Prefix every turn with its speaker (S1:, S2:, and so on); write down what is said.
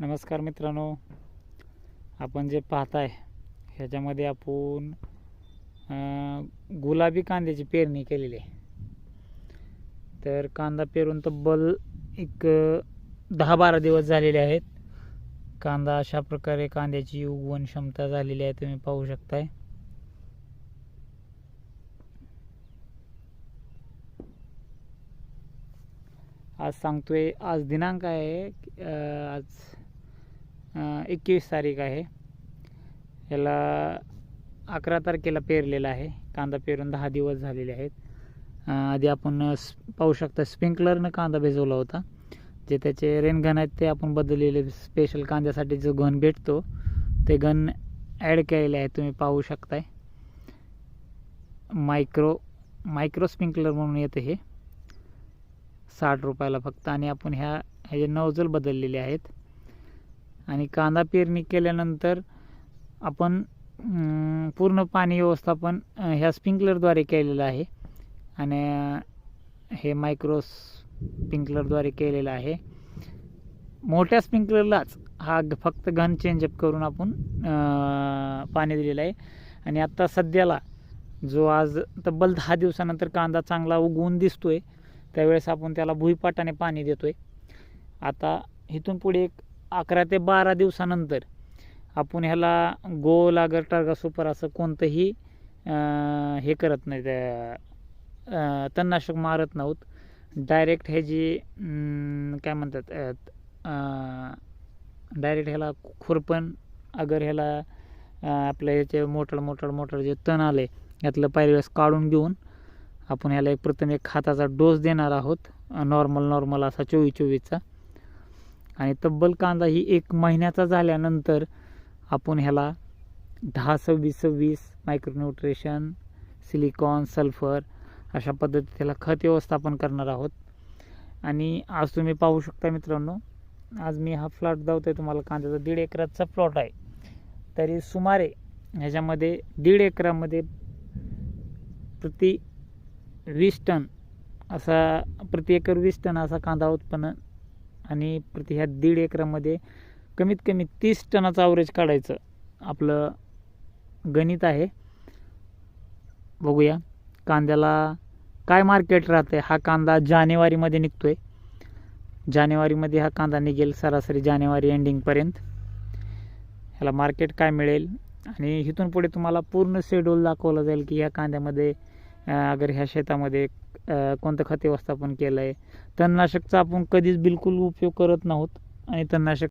S1: नमस्कार मित्रांनो. आपण जे पाहताय ह्याच्यामध्ये आपण गुलाबी कांद्याची पेरणी केलेली आहे. तर कांदा पेरून तब्बल एक दहा बारा दिवस झालेले आहेत. कांदा अशा प्रकारे कांद्याची उगवण क्षमता झालेली आहे तुम्ही पाहू शकताय. आज सांगतोय आज दिनांक आहे आज एकवीस तारीख आहे. याला अकरा तारखेला पेरलेला आहे. कांदा पेरून दहा दिवस झालेले आहेत. आधी आपण पाहू शकता स्प्रिंकलरनं कांदा भिजवला होता. जे त्याचे रेनगन आहेत ते आपण बदललेले स्पेशल कांद्यासाठी जो गन भेटतो ते गन ॲड केलेले आहे. तुम्ही पाहू शकताय. मायक्रो मायक्रो स्प्रिंकलर म्हणून येतं हे. साठ रुपयाला फक्त. आणि आपण ह्या ह्याचे नवजल बदललेले आहेत. आणि कांदा पेरणी केल्यानंतर आपण पूर्ण पाणी व्यवस्थापन ह्या स्प्रिंकलरद्वारे केलेलं आहे. आणि हे मायक्रो स्प्रिंकलरद्वारे केलेलं आहे. मोठ्या स्प्रिंकलरलाच हा फक्त घन चेंजअप करून आपण पाणी दिलेलं आहे. आणि आत्ता सध्याला जो आज तब्बल दहा दिवसानंतर कांदा चांगला उगवून दिसतोय त्यावेळेस आपण त्याला भुईपाटाने पाणी देतोय. आता इथून पुढे एक अकरा ते बारा दिवसानंतर आपण ह्याला गोल अगर टार्गा सुपर असं कोणतंही हे करत नाही. त्या- तणनाशक मारत नव्हत डायरेक्ट हे जी काय म्हणतात डायरेक्ट ह्याला खुरपण अगर ह्याला आपल्या ह्याचे मोटर मोटर मोटर जे तण आले यातलं पहिल्यावेळेस काढून घेऊन आपण ह्याला एक प्रथम एक हाताचा डोस देणार आहोत. नॉर्मल नॉर्मल असा चोवीस चोवीसचा. आणि तब्बल कांदा ही एक महिन्याचा झाल्यानंतर आपण ह्याला दहा सव्वीस सव्वीस मायक्रोन्युट्रिशन सिलिकॉन सल्फर अशा पद्धतीत त्याला खत व्यवस्थापन करणार आहोत. आणि आज तुम्ही पाहू शकता मित्रांनो आज मी हा फ्लॉट दावतो आहे तुम्हाला कांद्याचा. दीड एकराचा प्लॉट आहे. तरी सुमारे ह्याच्यामध्ये दीड एकरामध्ये प्रति वीस टन असा प्रति एकर वीस टन असा कांदा उत्पन्न आणि प्रति ह्या दीड एकरामध्ये कमीत कमी तीस टनाचं ॲव्हरेज काढायचं आपलं गणित आहे. बघूया कांद्याला काय मार्केट राहतं आहे हा कांदा जानेवारीमध्ये निघतो आहे जानेवारीमध्ये हा कांदा निघेल सरासरी जानेवारी एंडिंगपर्यंत ह्याला मार्केट काय मिळेल? आणि इथून पुढे तुम्हाला पूर्ण शेड्यूल दाखवलं जाईल की ह्या कांद्यामध्ये अगर ह्या शेतामध्ये कोणतं खत व्यवस्थापन केलं आहे तणनाशकचा आपण कधीच बिलकुल उपयोग करत नव्हत आणि तणनाशक